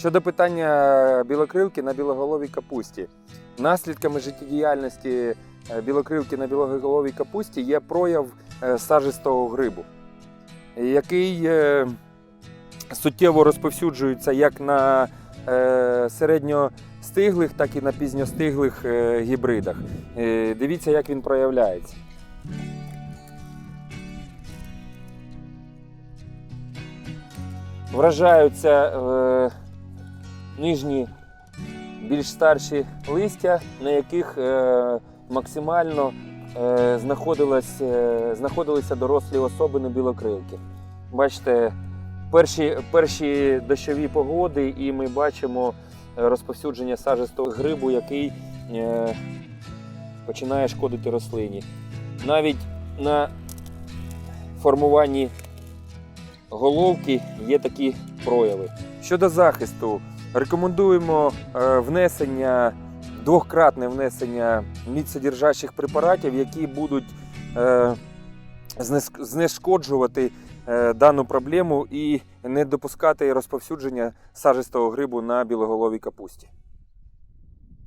Щодо питання білокрилки на білоголовій капусті, наслідками життєдіяльності е, білокрилки на білоголовій капусті є прояв е, сажистого грибу, який е, суттєво розповсюджується як на середньостиглих, так і на пізньостиглих гібридах. Дивіться, як він проявляється. Вражаються нижні більш старші листя, на яких е, максимально е, е, знаходилися дорослі особини білокрилки. Бачите, перші, перші дощові погоди, і ми бачимо розповсюдження сажистого грибу, який починає шкодити рослині. Навіть на формуванні головки є такі прояви. Щодо захисту, рекомендуємо е, внесення, двократне внесення міцсодержащих препаратів, які будуть е, знешкоджувати е, дану проблему і не допускати розповсюдження сажистого грибу на білоголовій капусті.